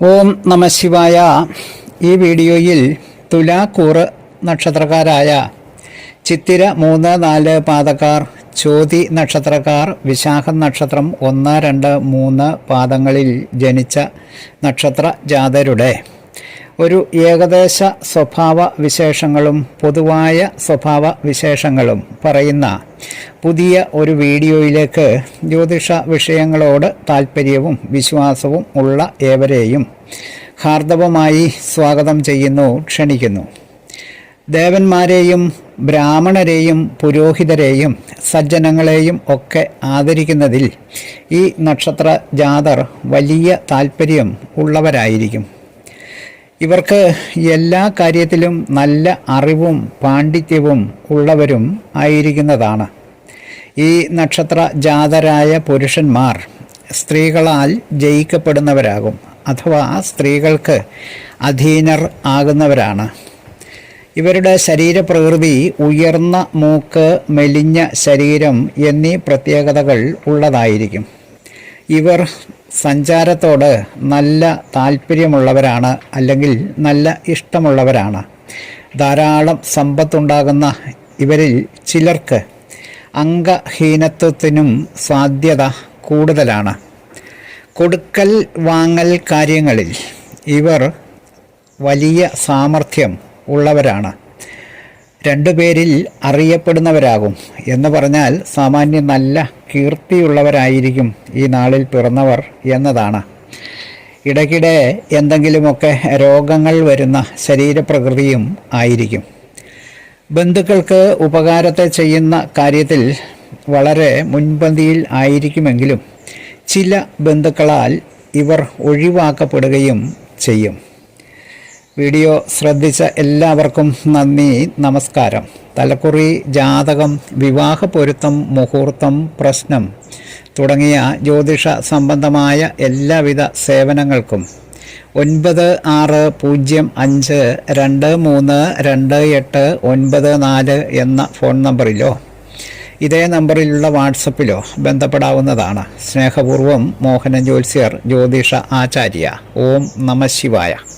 ഓം നമ ശിവായ. ഈ വീഡിയോയിൽ തുലാക്കൂറ് നക്ഷത്രക്കാരായ ചിത്തിര മൂന്ന് നാല് പാതക്കാർ ചോതി നക്ഷത്രക്കാർ വിശാഖം നക്ഷത്രം ഒന്ന് രണ്ട് മൂന്ന് പാദങ്ങളിൽ ജനിച്ച നക്ഷത്ര ജാതരുടെ ഒരു ഏകദേശ സ്വഭാവ വിശേഷങ്ങളും പൊതുവായ സ്വഭാവ വിശേഷങ്ങളും പറയുന്ന പുതിയ ഒരു വീഡിയോയിലേക്ക് ജ്യോതിഷ വിഷയങ്ങളോട് താല്പര്യവും വിശ്വാസവും ഉള്ള ഏവരെയും ഹാർദവമായി സ്വാഗതം ചെയ്യുന്നു ക്ഷണിക്കുന്നു. ദേവന്മാരെയും ബ്രാഹ്മണരെയും പുരോഹിതരെയും സജ്ജനങ്ങളെയും ഒക്കെ ആദരിക്കുന്നതിൽ ഈ നക്ഷത്ര ജാതർ വലിയ താല്പര്യം ഉള്ളവരായിരിക്കും. ഇവർക്ക് എല്ലാ കാര്യത്തിലും നല്ല അറിവും പാണ്ഡിത്യവും ഉള്ളവരും ആയിരിക്കുന്നതാണ്. ഈ നക്ഷത്ര ജാതരായ പുരുഷന്മാർ സ്ത്രീകളാൽ ജയിക്കപ്പെടുന്നവരാകും അഥവാ സ്ത്രീകൾക്ക് അധീനർ ആകുന്നവരാണ്. ഇവരുടെ ശരീരപ്രകൃതി ഉയർന്ന മൂക്ക് മെലിഞ്ഞ ശരീരം എന്നീ പ്രത്യേകതകൾ ഉള്ളതായിരിക്കും. ഇവർ സഞ്ചാരത്തോട് നല്ല താല്പര്യമുള്ളവരാണ് അല്ലെങ്കിൽ നല്ല ഇഷ്ടമുള്ളവരാണ്. ധാരാളം സമ്പത്തുണ്ടാകുന്ന ഇവരിൽ ചിലർക്ക് അംഗഹീനത്വത്തിനും സാധ്യത കൂടുതലാണ്. കൊടുക്കൽ വാങ്ങൽ കാര്യങ്ങളിൽ ഇവർ വലിയ സാമർഥ്യം ഉള്ളവരാണ്. രണ്ടുപേരിൽ അറിയപ്പെടുന്നവരാകും എന്ന് പറഞ്ഞാൽ സാമാന്യ നല്ല കീർത്തിയുള്ളവരായിരിക്കും ഈ നാളിൽ പിറന്നവർ എന്നതാണ്. ഇടയ്ക്കിടെ എന്തെങ്കിലുമൊക്കെ രോഗങ്ങൾ വരുന്ന ശരീരപ്രകൃതിയും ആയിരിക്കും. ബന്ധുക്കൾക്ക് ഉപകാരത്തെ ചെയ്യുന്ന കാര്യത്തിൽ വളരെ മുൻപന്തിയിൽ ആയിരിക്കുമെങ്കിലും ചില ബന്ധുക്കളാൽ ഇവർ ഒഴിവാക്കപ്പെടുകയും ചെയ്യും. വീഡിയോ ശ്രദ്ധിച്ച എല്ലാവർക്കും നന്ദി നമസ്കാരം. തലക്കുറി ജാതകം വിവാഹ പൊരുത്തം മുഹൂർത്തം പ്രശ്നം തുടങ്ങിയ ജ്യോതിഷ സംബന്ധമായ എല്ലാവിധ സേവനങ്ങൾക്കും ഒൻപത് ആറ് പൂജ്യം അഞ്ച് രണ്ട് മൂന്ന് രണ്ട് എട്ട് ഒൻപത് നാല് എന്ന ഫോൺ നമ്പറിലോ ഇതേ നമ്പറിലുള്ള വാട്സപ്പിലോ ബന്ധപ്പെടാവുന്നതാണ്. സ്നേഹപൂർവം മോഹനൻ ജ്യോത്സ്യർ ജ്യോതിഷ ആചാര്യ. ഓം നമ ശിവായ.